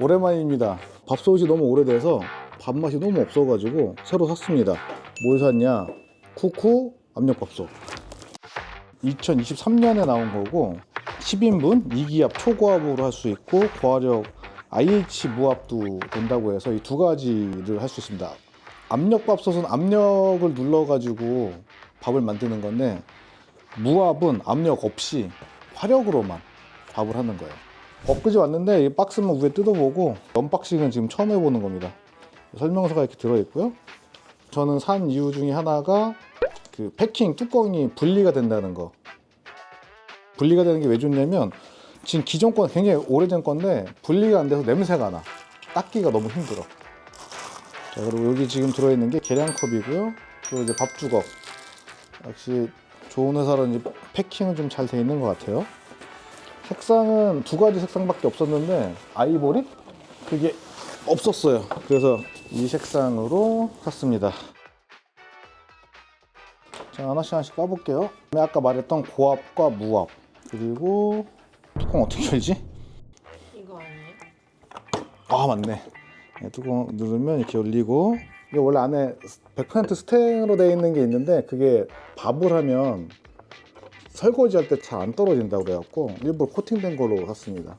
오랜만입니다. 밥솥이 너무 오래돼서 밥맛이 너무 없어가지고 새로 샀습니다. 뭘 샀냐? 쿠쿠 압력밥솥. 2023년에 나온 거고 10인분 2기압 초고압으로 할 수 있고 고화력 IH 무압도 된다고 해서 이 두 가지를 할 수 있습니다. 압력밥솥은 압력을 눌러가지고 밥을 만드는 건데 무압은 압력 없이 화력으로만 밥을 하는 거예요. 엊그제 왔는데 이 박스만 위에 뜯어보고 언박싱은 지금 처음 해보는 겁니다. 설명서가 이렇게 들어있고요. 저는 산 이유 중에 하나가 그 패킹 뚜껑이 분리가 된다는 거. 분리가 되는 게 왜 좋냐면 지금 기존 건 굉장히 오래전 건데 분리가 안 돼서 냄새가 나. 닦기가 너무 힘들어. 자 그리고 여기 지금 들어있는 게 계량컵이고요. 그리고 이제 밥주걱. 역시 좋은 이제 패킹은 좀 잘 돼 있는 것 같아요. 색상은 두 가지 색상밖에 없었는데 아이보리 그게 없었어요. 그래서 이 색상으로 샀습니다. 자 하나씩 하나씩 까볼게요. 아까 말했던 고압과 무압 그리고 뚜껑 어떻게 열지? 이거 아니에요? 아 맞네. 네, 뚜껑 누르면 이렇게 열리고 이게 원래 안에 100% 스텐으로 되어 있는 게 있는데 그게 밥을 하면 설거지 할 때 잘 안 떨어진다고 그래갖고 일부러 코팅된 걸로 샀습니다.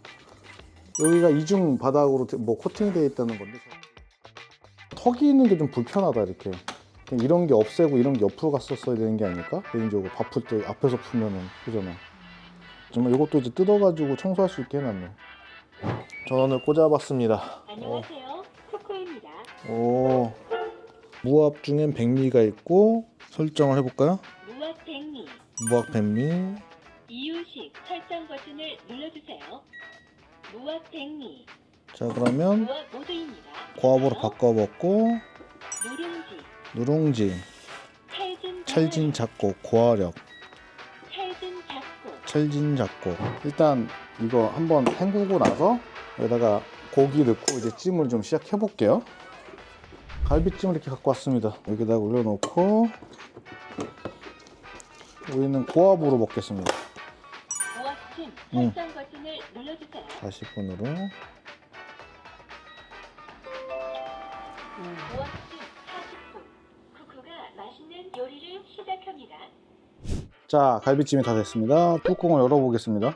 여기가 이중 바닥으로 뭐 코팅되어 있다는 건데 턱이 있는 게 좀 불편하다 이렇게 이런 게 없애고 이런 게 옆으로 갔었어야 되는 게 아닐까 개인적으로 밥풀때 앞에서 풀면은 그잖아 정말 이것도 이제 뜯어가지고 청소할 수 있게 해놨네 전원을 꽂아봤습니다 안녕하세요. 코코입니다. 오 무압 중엔 백미가 있고 설정을 해볼까요? 무압 백미. 무압 백미 이유식 설정 버튼을 눌러주세요. 무압 백미. 자 그러면 무압 모드입니다. 고압으로 바꿔봤고 누룽지. 누룽지. 찰진 찰진 작곡 고화력. 찰진 작고 찰진 작곡. 일단 이거 한번 헹구고 나서 여기다가 고기 넣고 이제 찜을 좀 시작해 볼게요. 갈비찜을 이렇게 갖고 왔습니다. 여기다가 올려놓고 우리는 고압으로 먹겠습니다 무압침 음. 설정 버튼을 눌러주세요. 40분으로 무압침 40분 쿠쿠가 맛있는 요리를 시작합니다. 자 갈비찜이 다 됐습니다 뚜껑을 열어보겠습니다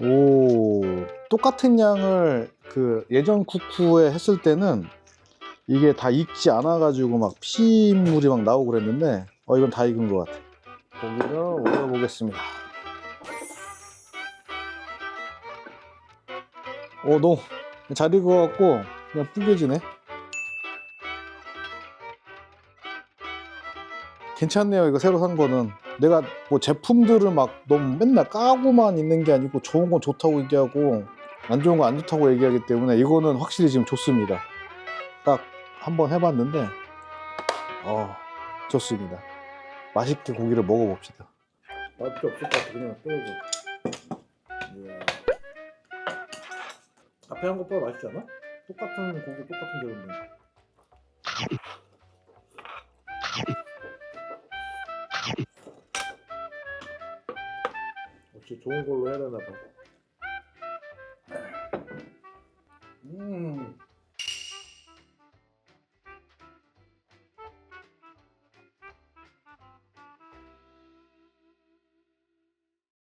오 똑같은 양을 그 예전 쿠쿠에 했을 때는 이게 다 익지 않아 가지고 막 피물이 막 나오고 그랬는데 어 이건 다 익은 것 같아 고기를 올려보겠습니다 오 너무 잘 익어갖고 그냥 뿌개지네 괜찮네요. 이거 새로 산 거는. 내가 뭐 제품들을 막 너무 맨날 까고만 있는 게 아니고 좋은 건 좋다고 얘기하고 안 좋은 건 안 좋다고 얘기하기 때문에 이거는 확실히 지금 좋습니다. 딱 한번 해봤는데 어 좋습니다. 맛있게 고기를 먹어봅시다. 맛 필요 없을 것 같아. 그냥 떨어져. 이야. 앞에 한 것보다 맛있지 않아? 똑같은 고기 똑같은 재료인데. 역시 좋은 걸로 해야 되나 봐. 음.